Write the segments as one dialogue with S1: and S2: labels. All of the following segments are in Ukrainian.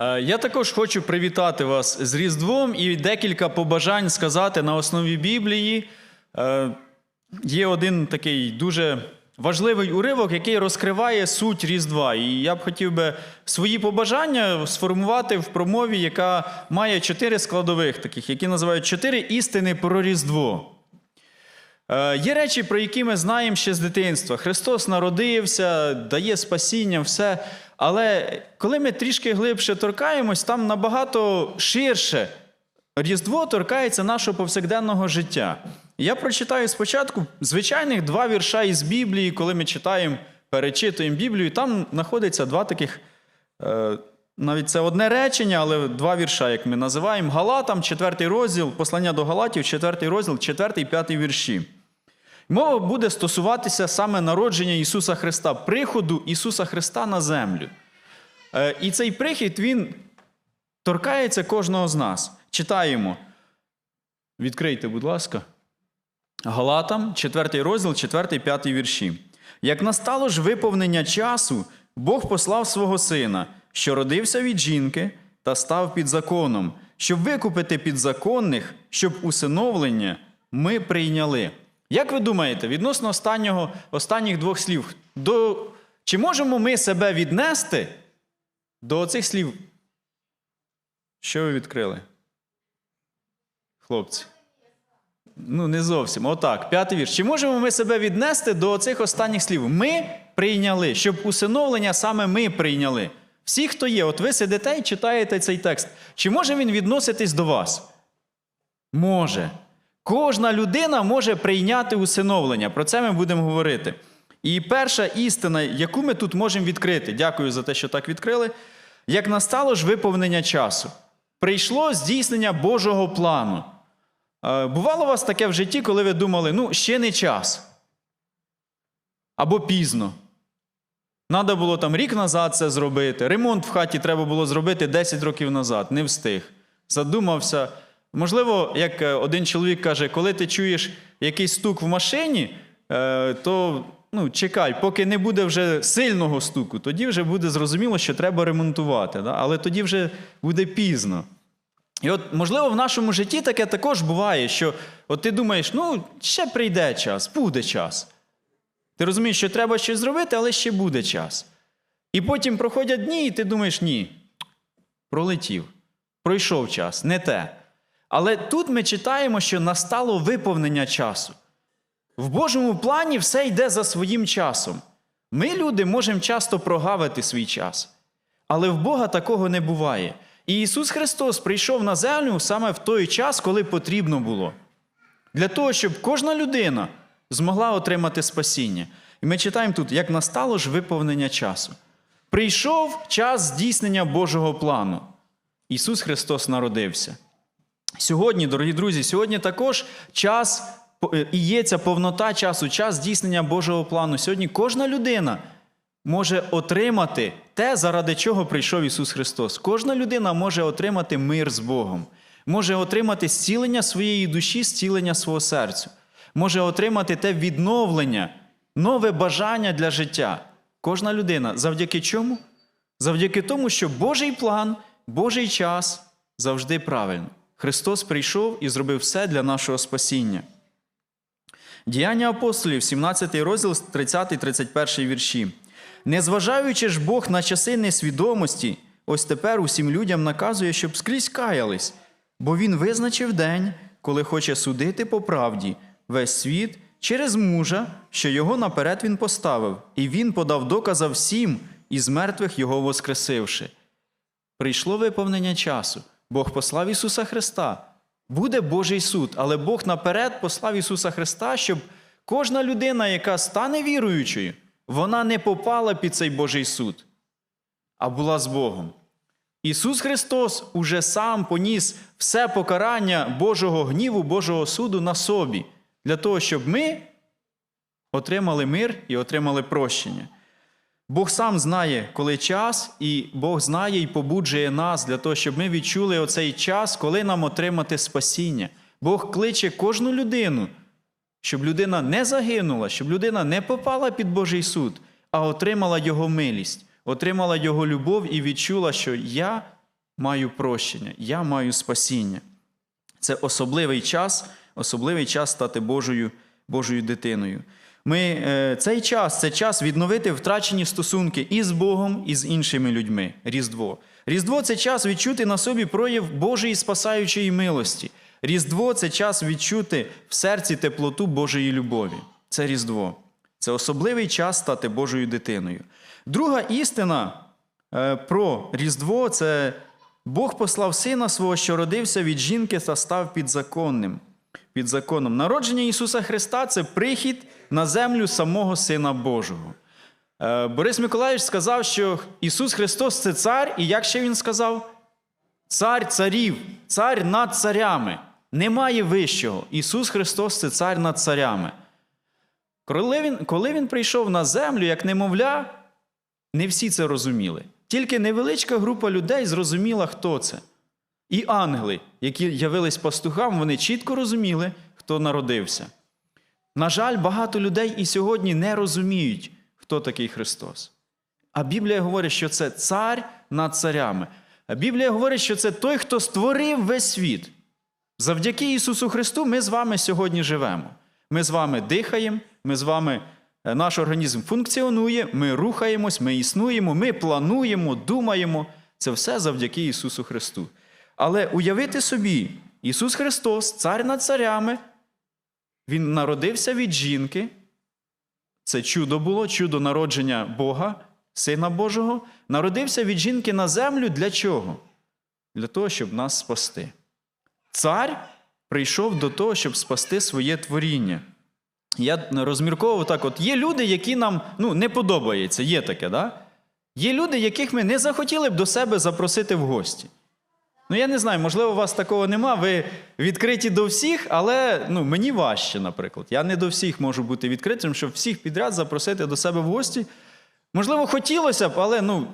S1: Е, Я також хочу привітати вас з Різдвом і декілька побажань сказати на основі Біблії. Е, Є один такий дуже важливий уривок, який розкриває суть Різдва. І я б хотів би свої побажання сформувати в промові, яка має чотири складових, таких, які називають чотири істини про Різдво. Е, Є речі, про які ми знаємо ще з дитинства. Христос народився, дає спасіння, все. Але коли ми трішки глибше торкаємось, там набагато ширше Різдво торкається нашого повсякденного життя. Я прочитаю спочатку звичайних два вірша із Біблії, коли ми читаємо, перечитуємо Біблію, там знаходиться два таких. е, Навіть це одне речення, але два вірша, як ми називаємо. Галатам, четвертий розділ, послання до Галатів, четвертий розділ, четвертий і п'ятий вірші. Мова буде стосуватися саме народження Ісуса Христа, приходу Ісуса Христа на землю. Е, І цей прихід, він торкається кожного з нас. Читаємо. Відкрийте, будь ласка. Галатам, 4 розділ, 4, 5 вірші. Як настало ж виповнення часу, Бог послав свого сина, що родився від жінки та став під законом, щоб викупити підзаконних, щоб усиновлення ми прийняли. Як ви думаєте, відносно останнього, останніх двох слів, до, чи можемо ми себе віднести до цих слів? Що ви відкрили? Хлопці. Ну, не зовсім. Отак, п'ятий вірш. Чи можемо ми себе віднести до цих останніх слів? Ми прийняли, щоб усиновлення саме ми прийняли. Всі, хто є, от ви сидите і читаєте цей текст. Чи може він відноситись до вас? Може. Кожна людина може прийняти усиновлення. Про це ми будемо говорити. І перша істина, яку ми тут можемо відкрити, дякую за те, що так відкрили. Як настало ж виповнення часу, прийшло здійснення Божого плану. Е, Бувало у вас таке в житті, коли ви думали, ну, ще не час. Або пізно. Надо було там рік назад це зробити. Ремонт в хаті треба було зробити 10 років назад. Не встиг. Задумався. Можливо, як е, один чоловік каже, коли ти чуєш якийсь стук в машині, е, то ну, чекай, поки не буде вже сильного стуку, тоді вже буде зрозуміло, що треба ремонтувати. Да? Але тоді вже буде пізно. І от, можливо, в нашому житті таке також буває, що от ти думаєш, ну, ще прийде час, буде час. Ти розумієш, що треба щось зробити, але ще буде час. І потім проходять дні, і ти думаєш, ні, пролетів, пройшов час, не те. Але тут ми читаємо, що настало виповнення часу. В Божому плані все йде за своїм часом. Ми, люди, можемо часто прогавити свій час. Але в Бога такого не буває. І Ісус Христос прийшов на землю саме в той час, коли потрібно було. Для того, щоб кожна людина змогла отримати спасіння. І ми читаємо тут, як настало ж виповнення часу. Прийшов час здійснення Божого плану. Ісус Христос народився. Сьогодні, дорогі друзі, сьогодні також час е, і є ця повнота часу, час здійснення Божого плану. Сьогодні кожна людина може отримати те, заради чого прийшов Ісус Христос. Кожна людина може отримати мир з Богом, може отримати зцілення своєї душі, зцілення свого серця, може отримати те відновлення, нове бажання для життя. Кожна людина. Завдяки чому? Завдяки тому, що Божий план, Божий час завжди правильно. Христос прийшов і зробив все для нашого спасіння. Діяння апостолів, 17 розділ, 30-31 вірші. Незважаючи ж Бог на часи несвідомості, ось тепер усім людям наказує, щоб скрізь каялись, бо Він визначив день, коли хоче судити по правді весь світ через мужа, що його наперед він поставив, і він подав доказа всім, із мертвих його воскресивши. Прийшло виповнення часу. Бог послав Ісуса Христа. Буде Божий суд, але Бог наперед послав Ісуса Христа, щоб кожна людина, яка стане віруючою, вона не попала під цей Божий суд, а була з Богом. Ісус Христос уже сам поніс все покарання Божого гніву, Божого суду на собі, для того, щоб ми отримали мир і отримали прощення. Бог сам знає, коли час, і Бог знає і побуджує нас для того, щоб ми відчули оцей час, коли нам отримати спасіння. Бог кличе кожну людину, щоб людина не загинула, щоб людина не попала під Божий суд, а отримала Його милість, отримала Його любов і відчула, що я маю прощення, я маю спасіння. Це особливий час, особливий час стати Божою, Божою дитиною. Ми, е, цей час це час відновити втрачені стосунки і з Богом, і з іншими людьми. Різдво. Різдво це час відчути на собі прояв Божої спасаючої милості. Різдво це час відчути в серці теплоту Божої любові. Це Різдво. Це особливий час стати Божою дитиною. Друга істина е, про Різдво це Бог послав сина свого, що родився від жінки та став підзаконним. Під законом. Народження Ісуса Христа це прихід на землю самого Сина Божого. Е, Борис Миколаївич сказав, що Ісус Христос це цар, і як ще Він сказав? Цар царів, цар над царями. Немає вищого. Ісус Христос це цар над царями. Коли він, коли він прийшов на землю, як немовля, не всі це розуміли. Тільки невеличка група людей зрозуміла, хто це. І ангели, які явились пастухам, вони чітко розуміли, хто народився. На жаль, багато людей і сьогодні не розуміють, хто такий Христос. А Біблія говорить, що це цар над царями. А Біблія говорить, що це той, хто створив весь світ. Завдяки Ісусу Христу ми з вами сьогодні живемо. Ми з вами дихаємо, ми з вами, е, наш організм функціонує, ми рухаємось, ми існуємо, ми плануємо, думаємо. Це все завдяки Ісусу Христу. Але уявити собі, Ісус Христос, цар над царями, Він народився від жінки. Це чудо було, чудо народження Бога, Сина Божого. Народився від жінки на землю для чого? Для того, щоб нас спасти. Цар прийшов до того, щоб спасти своє творіння. Я розмірковував так: от є люди, які нам ну, не подобаються, є таке, да? Є люди, яких ми не захотіли б до себе запросити в гості. Ну, я не знаю, можливо, у вас такого нема. Ви відкриті до всіх, але ну, мені важче, наприклад. Я не до всіх можу бути відкритим, щоб всіх підряд запросити до себе в гості. Можливо, хотілося б, але ну,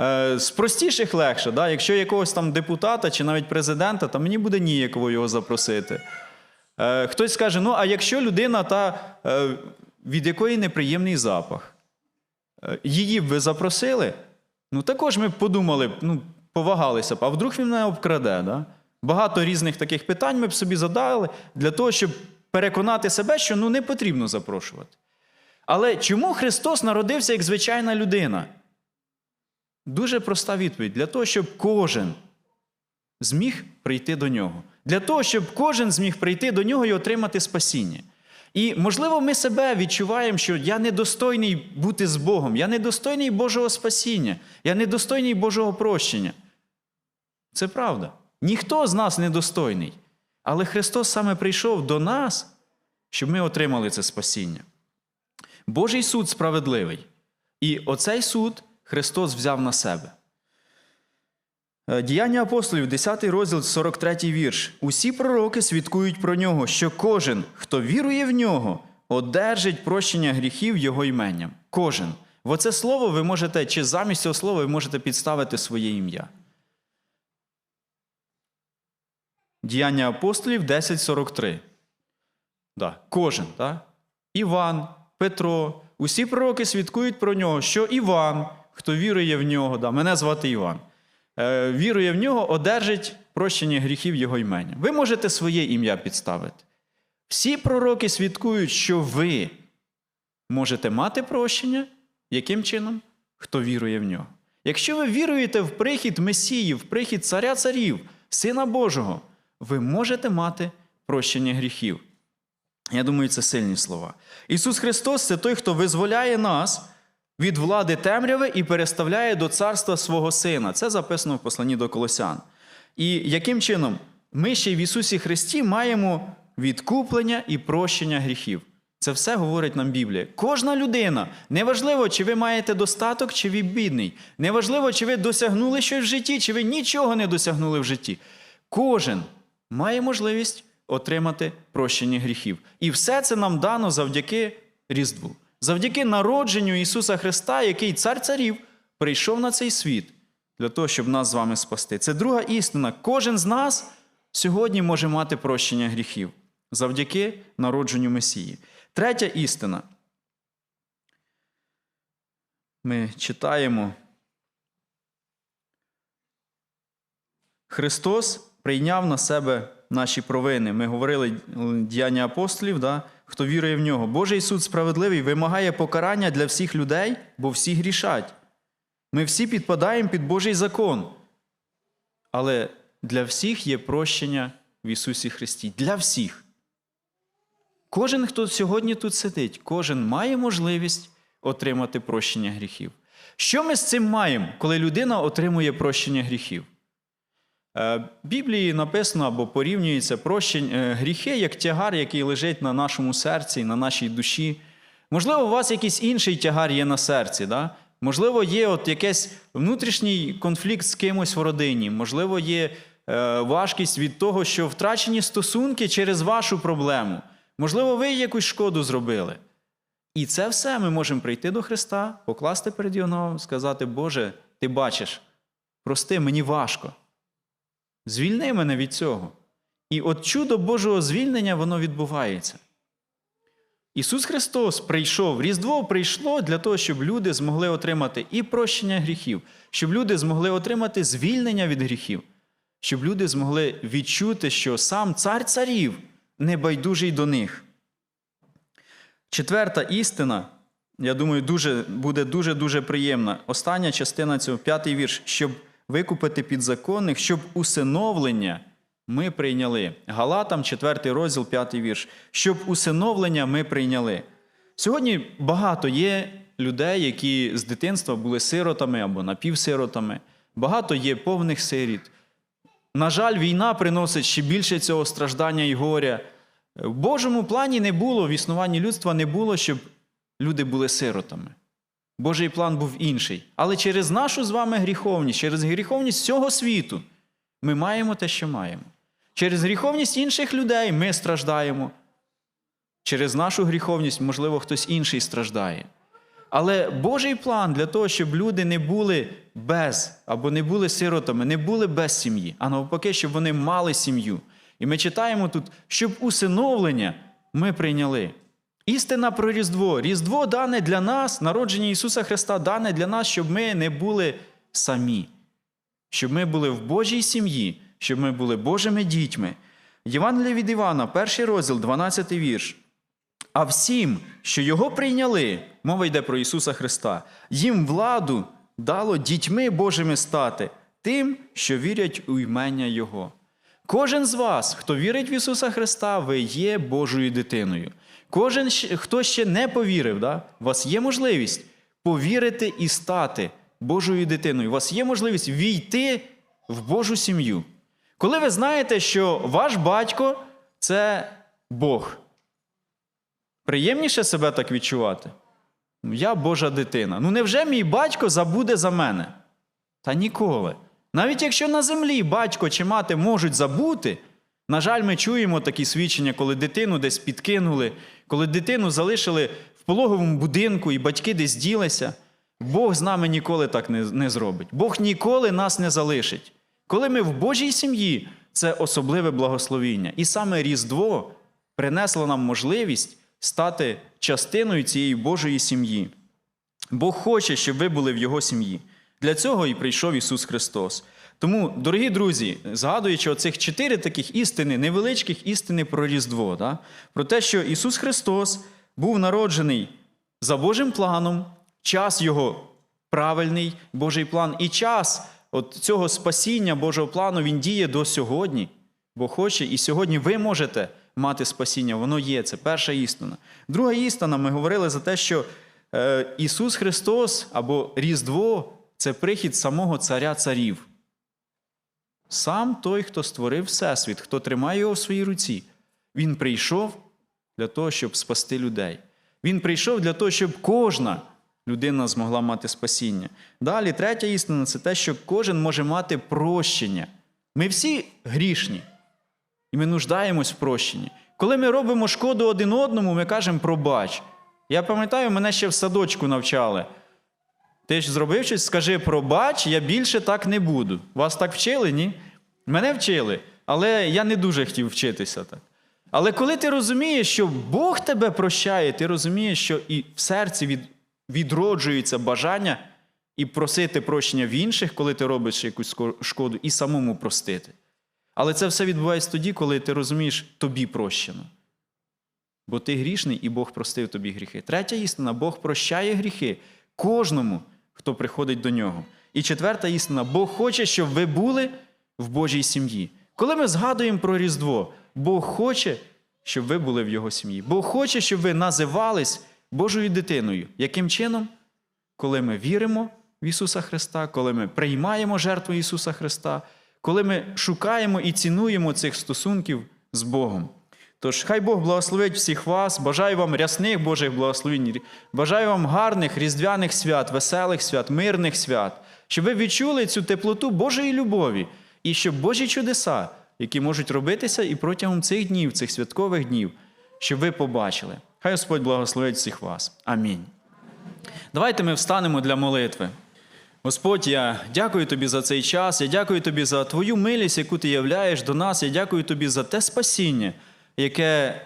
S1: е, з простіших легше. Да? Якщо якогось там депутата чи навіть президента, то мені буде ніяково його запросити. Е, хтось скаже: ну, а якщо людина, та, е, від якої неприємний запах, е, її б ви запросили, ну також ми б подумали, ну, повагалися б, а вдруг він мене обкраде. Да? Багато різних таких питань ми б собі задали для того, щоб переконати себе, що ну, не потрібно запрошувати. Але чому Христос народився як звичайна людина? Дуже проста відповідь: для того, щоб кожен зміг прийти до нього. Для того, щоб кожен зміг прийти до нього і отримати спасіння. І, можливо, ми себе відчуваємо, що я недостойний бути з Богом, я недостойний Божого спасіння, я недостойний Божого прощення. Це правда. Ніхто з нас недостойний. Але Христос саме прийшов до нас, щоб ми отримали це спасіння. Божий суд справедливий. І оцей суд Христос взяв на себе. Е, Діяння апостолів, 10 розділ, 43 вірш. Усі пророки свідкують про нього, що кожен, хто вірує в нього, одержить прощення гріхів Його іменням. Кожен. В оце слово ви можете, чи замість цього слова ви можете підставити своє ім'я. Діяння апостолів 10.43. Да, Кожен. Да? Іван, Петро, усі пророки свідкують про нього, що Іван, хто вірує в нього, да, мене звати Іван, е, вірує в нього, одержить прощення гріхів його імення. Ви можете своє ім'я підставити. Всі пророки свідкують, що ви можете мати прощення. Яким чином? Хто вірує в нього. Якщо ви віруєте в прихід Месії, в прихід Царя Царів, Сина Божого, ви можете мати прощення гріхів. Я думаю, це сильні слова. Ісус Христос це той, хто визволяє нас від влади темряви і переставляє до царства свого Сина. Це записано в посланні до Колосян. І яким чином ми ще в Ісусі Христі маємо відкуплення і прощення гріхів. Це все говорить нам Біблія. Кожна людина, неважливо, чи ви маєте достаток, чи ви бідний, неважливо, чи ви досягнули щось в житті, чи ви нічого не досягнули в житті. Кожен має можливість отримати прощення гріхів. І все це нам дано завдяки Різдву, завдяки народженню Ісуса Христа, який цар царів прийшов на цей світ для того, щоб нас з вами спасти. Це друга істина. Кожен з нас сьогодні може мати прощення гріхів завдяки народженню Месії. Третя істина. Ми читаємо Христос прийняв на себе наші провини. Ми говорили діяння апостолів, да? хто вірує в нього. Божий суд справедливий вимагає покарання для всіх людей, бо всі грішать. Ми всі підпадаємо під Божий закон. Але для всіх є прощення в Ісусі Христі. Для всіх. Кожен, хто сьогодні тут сидить, кожен має можливість отримати прощення гріхів. Що ми з цим маємо, коли людина отримує прощення гріхів? Е, Біблії написано або порівнюється прощень, е, гріхи як тягар, який лежить на нашому серці, на нашій душі. Можливо, у вас якийсь інший тягар є на серці. Да? Можливо, є от якийсь внутрішній конфлікт з кимось в родині, можливо, є е, важкість від того, що втрачені стосунки через вашу проблему. Можливо, ви якусь шкоду зробили. І це все ми можемо прийти до Христа, покласти перед Його, сказати, Боже, ти бачиш, прости, мені важко. Звільни мене від цього. І от чудо Божого звільнення, воно відбувається. Ісус Христос прийшов, Різдво прийшло для того, щоб люди змогли отримати і прощення гріхів, щоб люди змогли отримати звільнення від гріхів, щоб люди змогли відчути, що сам цар царів небайдужий до них. Четверта істина, я думаю, дуже, буде дуже-дуже приємна. Остання частина цього, п'ятий вірш, щоб викупити підзаконних, щоб усиновлення ми прийняли. Галатам, 4 розділ, 5 вірш. Щоб усиновлення ми прийняли. Сьогодні багато є людей, які з дитинства були сиротами або напівсиротами. Багато є повних сиріт. На жаль, війна приносить ще більше цього страждання і горя. В Божому плані не було, в існуванні людства не було, щоб люди були сиротами. Божий план був інший. Але через нашу з вами гріховність, через гріховність цього світу ми маємо те, що маємо. Через гріховність інших людей ми страждаємо. Через нашу гріховність, можливо, хтось інший страждає. Але Божий план для того, щоб люди не були без або не були сиротами, не були без сім'ї, а навпаки, щоб вони мали сім'ю. І ми читаємо тут, щоб усиновлення ми прийняли. Істина про Різдво. Різдво дане для нас, народження Ісуса Христа дане для нас, щоб ми не були самі, щоб ми були в Божій сім'ї, щоб ми були Божими дітьми. Євангелія від Івана, перший розділ, 12 вірш. А всім, що його прийняли, мова йде про Ісуса Христа, їм владу дало дітьми Божими стати, тим, що вірять у імення Його. Кожен з вас, хто вірить в Ісуса Христа, ви є Божою дитиною. Кожен, хто ще не повірив, да? у вас є можливість повірити і стати Божою дитиною. У вас є можливість війти в Божу сім'ю. Коли ви знаєте, що ваш батько це Бог, приємніше себе так відчувати? Я Божа дитина. Ну невже мій батько забуде за мене? Та ніколи. Навіть якщо на землі батько чи мати можуть забути, на жаль, ми чуємо такі свідчення, коли дитину десь підкинули, коли дитину залишили в пологовому будинку і батьки десь ділися. Бог з нами ніколи так не, не зробить. Бог ніколи нас не залишить. Коли ми в Божій сім'ї, це особливе благословіння. І саме Різдво принесло нам можливість стати частиною цієї Божої сім'ї. Бог хоче, щоб ви були в Його сім'ї. Для цього і прийшов Ісус Христос. Тому, дорогі друзі, згадуючи оцих чотири таких істини, невеличких істини про Різдво, да? про те, що Ісус Христос був народжений за Божим планом, час Його правильний Божий план, і час от цього спасіння Божого плану Він діє до сьогодні. Бо хоче, і сьогодні ви можете мати спасіння, воно є, це перша істина. Друга істина, ми говорили за те, що е, Ісус Христос або Різдво це прихід самого Царя Царів. Сам той, хто створив Всесвіт, хто тримає його в своїй руці, Він прийшов для того, щоб спасти людей. Він прийшов для того, щоб кожна людина змогла мати спасіння. Далі, третя істина це те, що кожен може мати прощення. Ми всі грішні, і ми нуждаємось в прощенні. Коли ми робимо шкоду один одному, ми кажемо пробач. Я пам'ятаю, мене ще в садочку навчали. Ти ж зробив щось, скажи пробач, я більше так не буду. Вас так вчили, ні? Мене вчили, але я не дуже хотів вчитися так. Але коли ти розумієш, що Бог тебе прощає, ти розумієш, що і в серці від, відроджується бажання і просити прощення в інших, коли ти робиш якусь шкоду, і самому простити. Але це все відбувається тоді, коли ти розумієш, тобі прощено. Бо ти грішний, і Бог простив тобі гріхи. Третя істина Бог прощає гріхи кожному, хто приходить до нього. І четверта істина Бог хоче, щоб ви були в Божій сім'ї. Коли ми згадуємо про Різдво, Бог хоче, щоб ви були в Його сім'ї. Бог хоче, щоб ви називались Божою дитиною. Яким чином? Коли ми віримо в Ісуса Христа, коли ми приймаємо жертву Ісуса Христа, коли ми шукаємо і цінуємо цих стосунків з Богом. Тож, хай Бог благословить всіх вас. Бажаю вам рясних Божих благословень. Бажаю вам гарних різдвяних свят, веселих свят, мирних свят, щоб ви відчули цю теплоту Божої любові і щоб Божі чудеса, які можуть робитися і протягом цих днів, цих святкових днів, щоб ви побачили. Хай Господь благословить всіх вас. Амінь. Давайте ми встанемо для молитви. Господь, я дякую тобі за цей час. Я дякую тобі за твою милість, яку ти являєш до нас. Я дякую тобі за те спасіння, яке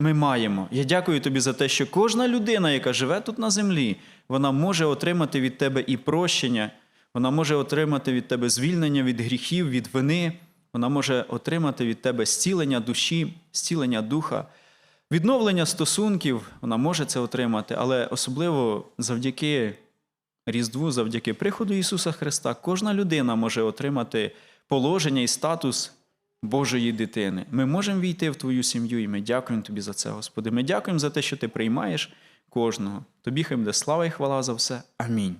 S1: ми маємо. Я дякую тобі за те, що кожна людина, яка живе тут на землі, вона може отримати від тебе і прощення, вона може отримати від тебе звільнення від гріхів, від вини, вона може отримати від тебе зцілення душі, зцілення духа. Відновлення стосунків вона може це отримати, але особливо завдяки Різдву, завдяки приходу Ісуса Христа, кожна людина може отримати положення і статус Божої дитини. Ми можемо війти в Твою сім'ю, і ми дякуємо Тобі за це, Господи. Ми дякуємо за те, що Ти приймаєш кожного. Тобі хай буде слава і хвала за все. Амінь.